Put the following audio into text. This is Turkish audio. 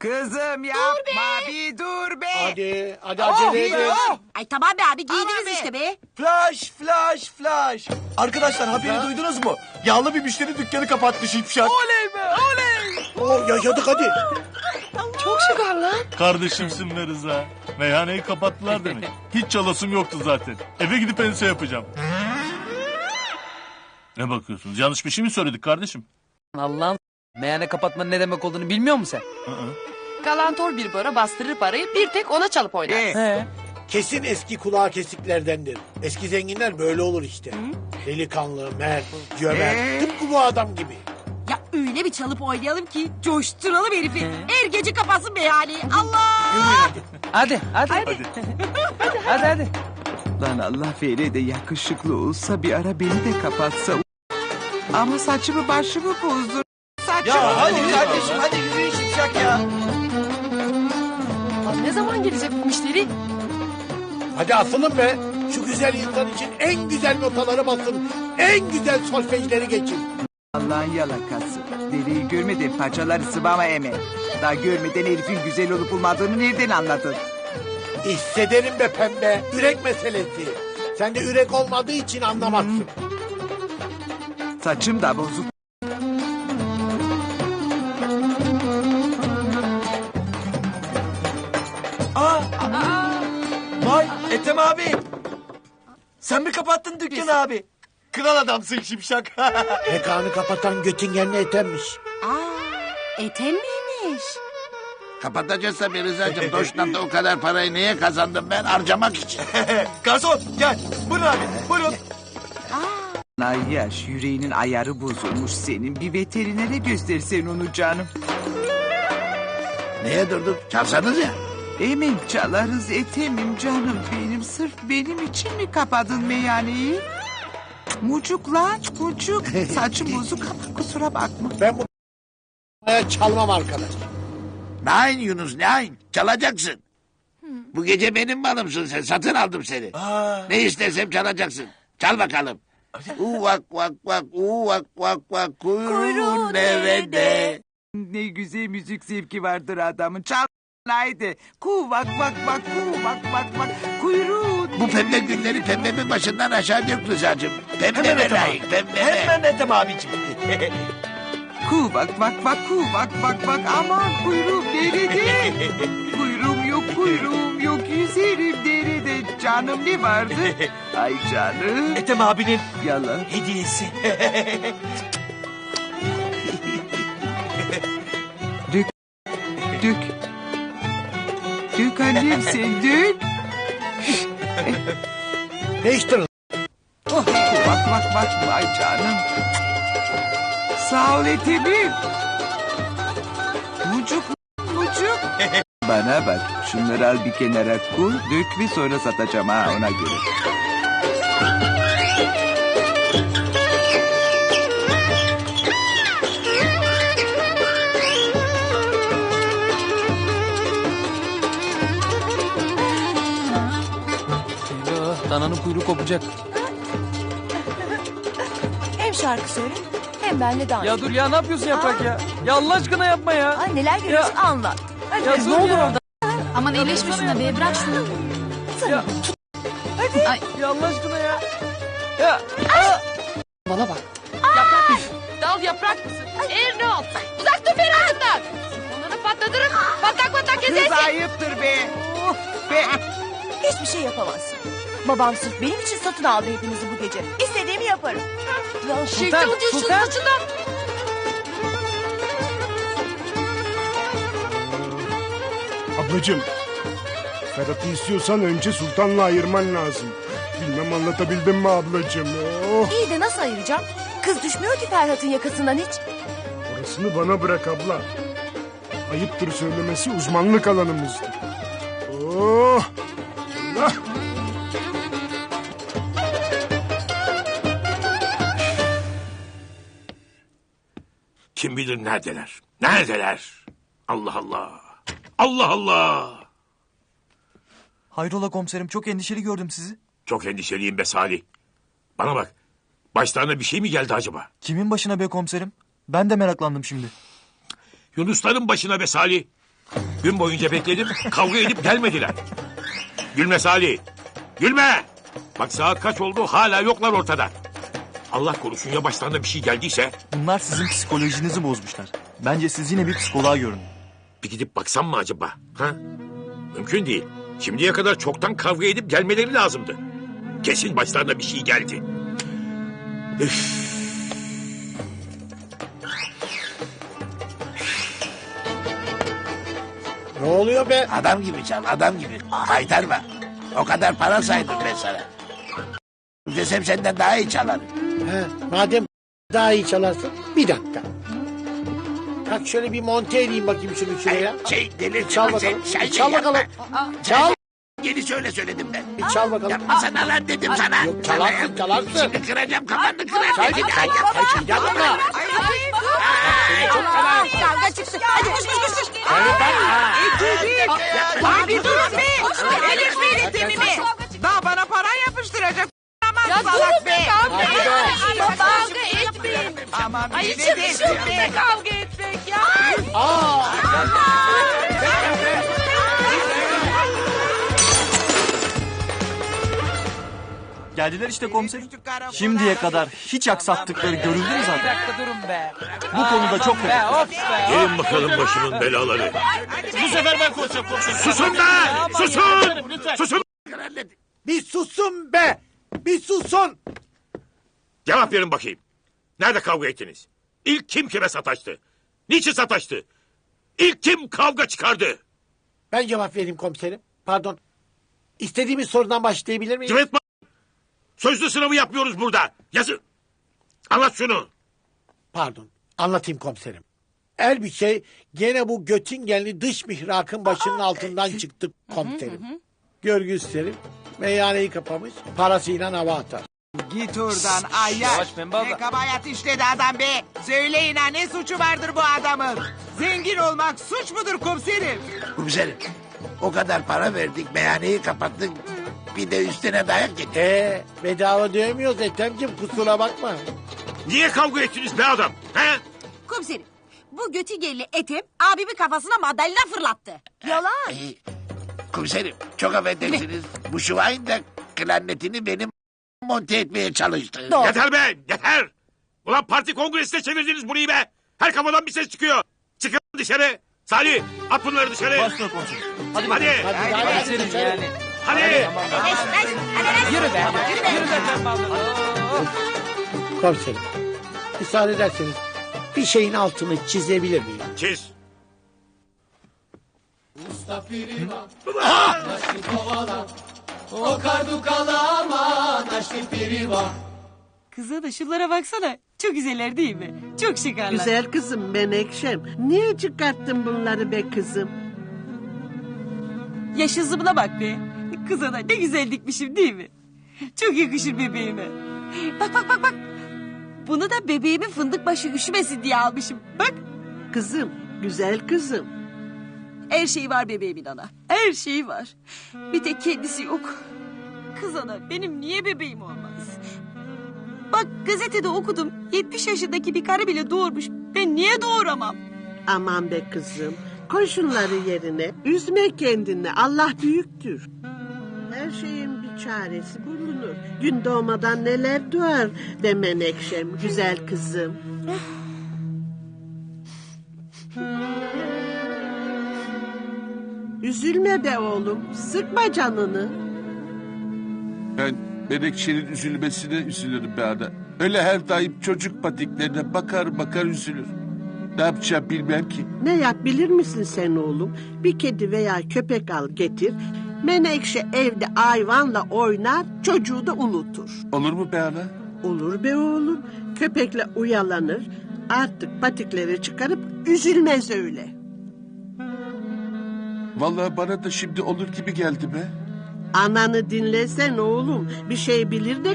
Kızım yapma bir dur be. Hadi, hadi acele edin. Ay tamam be abi giydiniz Aman be. işte be. Flash, flash, flash. Arkadaşlar haberi duydunuz mu? Yağlı bir müşteri dükkanı kapattı şipşak. Oley be oley. Oo, yaşadık hadi. Kardeşimsin be Rıza. Meyhaneyi kapattılar demek. Hiç çalasım yoktu zaten. Eve gidip ense yapacağım. Ne bakıyorsunuz? Yanlış bir şey mi söyledik kardeşim? Allah'ın meyhane kapatmanın ne demek olduğunu bilmiyor musun sen? Kalantor bir bara bastırır parayı bir tek ona çalıp oynar. E, He. Kesin eski kulağı kesiklerdendir. Eski zenginler böyle olur işte. Delikanlı, mert, cömert. Tıpkı bu adam gibi. Ya öyle bir çalıp oynayalım ki coşturalım herifi. Her gece kapatsın meyhaneyi. Allah. Yürüyün hadi. Hadi hadi. Hadi. Hadi hadi. Lan Allah vere de yakışıklı olsa bir ara beni de kapatsa. Ama saçımı başımı bozdur. Ya hadi bozdur. kardeşim hadi yürüyün şipşak ya. Lan ne zaman gelecek bu müşteri? Hadi asılın be. Şu güzel insan için en güzel notaları basın. En güzel solfejleri geçin. Allah'ın yalakası. Deliği görmeden paçaları sıvama eme. Daha görmeden herifin güzel olup olmadığını nereden anladın? Hissederim be pembe. Ürek meselesi. Sen de ürek olmadığı için anlamazsın. Saçım da bozuk. Ethem abi. Sen mi kapattın dükkanı abi? Kral adamsın şipşak. Mekanı kapatan Göttingenli etemmiş. Aa, Ethem miymiş? Kapatacağız tabii Rıza'cığım. Doşnat'ta o kadar parayı niye kazandım ben? Harcamak için. Garson gel. Buyurun abi buyurun. Ay yaş yüreğinin ayarı bozulmuş senin. Bir veterinere göstersen onu canım. Niye durduk? Çalsanız ya. Emin çalarız etemim canım benim. Sırf benim için mi kapadın meyhaneyi? Mucuk lan mucuk. Saçım bozuk ama kusura bakma. Ben bu çalmam arkadaş. Nein Yunus nein. Çalacaksın. Bu gece benim malımsın sen. Satın aldım seni. Aa, Ne istersem çalacaksın. Çal bakalım. Uvak vak vak uvak vak vak kuyruğun nerede? Ne güzel müzik zevki vardır adamın. Çal haydi. Ku vak vak vak ku vak vak vak. Kuyruğun. Bu pembe günleri pembemin başından aşağı dök Rıza'cığım. hemen Pembeme layık pembeme. Hemen Ethem abicim. Ku vak vak vak ku vak vak vak. Aman kuyruğum nerede? kuyruğum yok kuyruğum yok. Yüzerim deride. Canım ne vardı? Ay canım. Ethem abinin Yalan. hediyesi. Dök. Dök. Dök annem sen dök. Değiştirin. Oh, bak bak bak vay canım. Sağ ol etimim. Mucuk mucuk. Bana bak şunları al bir kenara koy dök ve sonra satacağım ha ona göre. Dananın kuyruğu kopacak. Hem şarkı söyle hem benle dans. Ya dur ya ne yapıyorsun yaprak ya? Ya Allah aşkına yapma ya. Ay neler görüyorsun anlat. Hadi Ya dur ne olur ya. orada. Aman iyileşme şuna be bırak şunu. Ya. Ya Allah aşkına ya. Ya. Bana bak. Yaprak mısın? Dal yaprak mısın? Erol. Uzak dur beni ağzından. Onları patlatırım. Patlak patlak Kız kesersin. ayıptır be. Oh be. Hiçbir şey yapamazsın. Babam sırf benim için satın aldı hepinizi bu gece. İstediğimi yaparım. Ya Sultan, Çekti ucuz şunun Sultan. Ablacığım, Ferhat'ı istiyorsan önce Sultan'la ayırman lazım. Bilmem anlatabildim mi ablacığım? Oh, iyi de nasıl ayıracağım? Kız düşmüyor ki Ferhat'ın yakasından hiç. orasını bana bırak abla. Ayıptır söylemesi uzmanlık alanımızdır. Oh, Kim bilir neredeler? Neredeler? Allah Allah. Allah Allah. Hayrola komiserim çok endişeli gördüm sizi. Çok endişeliyim be Salih. Bana bak. Başlarına bir şey mi geldi acaba? Kimin başına be komiserim? Ben de meraklandım şimdi. Yunusların başına be Salih. Gün boyunca bekledim. Kavga edip gelmediler. Gülme Salih. Gülme. Bak saat kaç oldu hala yoklar ortada. Allah korusun ya başlarına bir şey geldiyse Bunlar sizin psikolojinizi bozmuşlar. Bence siz yine bir psikoloğa görün. bir gidip baksam mı acaba? Ha? Mümkün değil. Şimdiye kadar çoktan kavga edip gelmeleri lazımdı. Kesin başlarına bir şey geldi. Üf. Ne oluyor be? Adam gibi çal adam gibi. Kaytarma. O kadar para saydım ben sana. Desem senden daha iyi çalarım. He, madem daha iyi çalarsın bir dakika. Kalk şöyle bir monte edeyim bakayım şunu şuraya. Şey delirtme Çal sen. bakalım. Şey, Çal yapma. bakalım. Çal. Yeni söyle söyledim ben. Bir çal bakalım. Yapma sana lan dedim sana. Yok, çalarsın, çalarsın. Şimdi kıracağım kafanı kıracağım. Çal. Hadi, Çal. hadi, hadi. Çal. Yapma. Kavga çıktı. Hadi koş koş koş. koş. Lan bir durun be. Delirtmeyin Aman Ay bir içim be kavga etmek ya. Aa, Geldiler işte komiserim. Şimdiye kadar hiç aksattıkları görüldü mü Bir zaten? dakika durun be. Bu konuda çok Be fena. of be. Gelin bakalım başımın belaları. Bu sefer ben konuşacağım komiserim. Susun be! Susun! Susun! bir susun be. Bir susun. Cevap verin bakayım. Nerede kavga ettiniz? İlk kim kime sataştı? Niçin sataştı? İlk kim kavga çıkardı? Ben cevap vereyim komiserim. Pardon. İstediğimiz sorudan başlayabilir miyim? Cıvıtma! Sözlü sınavı yapmıyoruz burada. Yazın. Anlat şunu. Pardon. Anlatayım komiserim. El bir şey gene bu Göttingenli dış mihrakın başının altından çıktı komiserim. Görgü isterim. Meyhaneyi kapamış. Parasıyla hava atar. Git oradan ayak. Yavaş Pembe abla. Ne kabahat işledi adam be. Söyleyin ha ne suçu vardır bu adamın. Zengin olmak suç mudur komiserim? Komiserim. O kadar para verdik meyhaneyi kapattık. Bir de üstüne dayak yedik. Ee, bedava dövmüyoruz Ethem'ciğim kusura bakma. Niye kavga ettiniz be adam? He? Komiserim. Bu götügelli etim abimin kafasına madalina fırlattı. Yalan. Ay, Komiserim çok affedersiniz. Bu şuvayin de klarnetini benim monte etmeye çalıştı. Doğru. Yeter be yeter. Ulan parti kongresine çevirdiniz burayı be. Her kafadan bir ses çıkıyor. Çıkın dışarı. Salih at bunları dışarı. Başla komiserim. Hadi. Hadi, hadi, hadi, Komiserim dışarı. yani. Hadi. Yürü be. Yürü be. Komiserim. Müsaade ederseniz bir şeyin altını çizebilir miyim? Çiz. Kıza da şunlara baksana. Çok güzeller değil mi? Çok şıkarlar. Güzel kızım Menekşem. Niye çıkarttın bunları be kızım? Yaş hızımına bak be. Kıza da ne güzel dikmişim değil mi? Çok yakışır bebeğime. Bak bak bak bak. Bunu da bebeğimin fındık başı üşümesin diye almışım. Bak Kızım, güzel kızım. Her şeyi var bebeğimin ana. Her şeyi var. Bir tek kendisi yok. Kız ana benim niye bebeğim olmaz? Bak gazetede okudum. 70 yaşındaki bir karı bile doğurmuş. Ben niye doğuramam? Aman be kızım. Koy şunları yerine. Üzme kendini. Allah büyüktür. Her şeyin bir çaresi bulunur. Gün doğmadan neler doğar be Menekşem, güzel kızım. Üzülme be oğlum. Sıkma canını. Ben Menekşe'nin üzülmesine üzülürüm be ana. Öyle her daim çocuk patiklerine bakar bakar üzülür. Ne yapacağım bilmem ki. Ne yap bilir misin sen oğlum? Bir kedi veya köpek al getir. Menekşe evde hayvanla oynar, çocuğu da unutur. Olur mu be ana? Olur be oğlum. Köpekle uyalanır. Artık patikleri çıkarıp üzülmez öyle. Vallahi bana da şimdi olur gibi geldi be. Ananı dinlesen oğlum. Bir şey bilir de...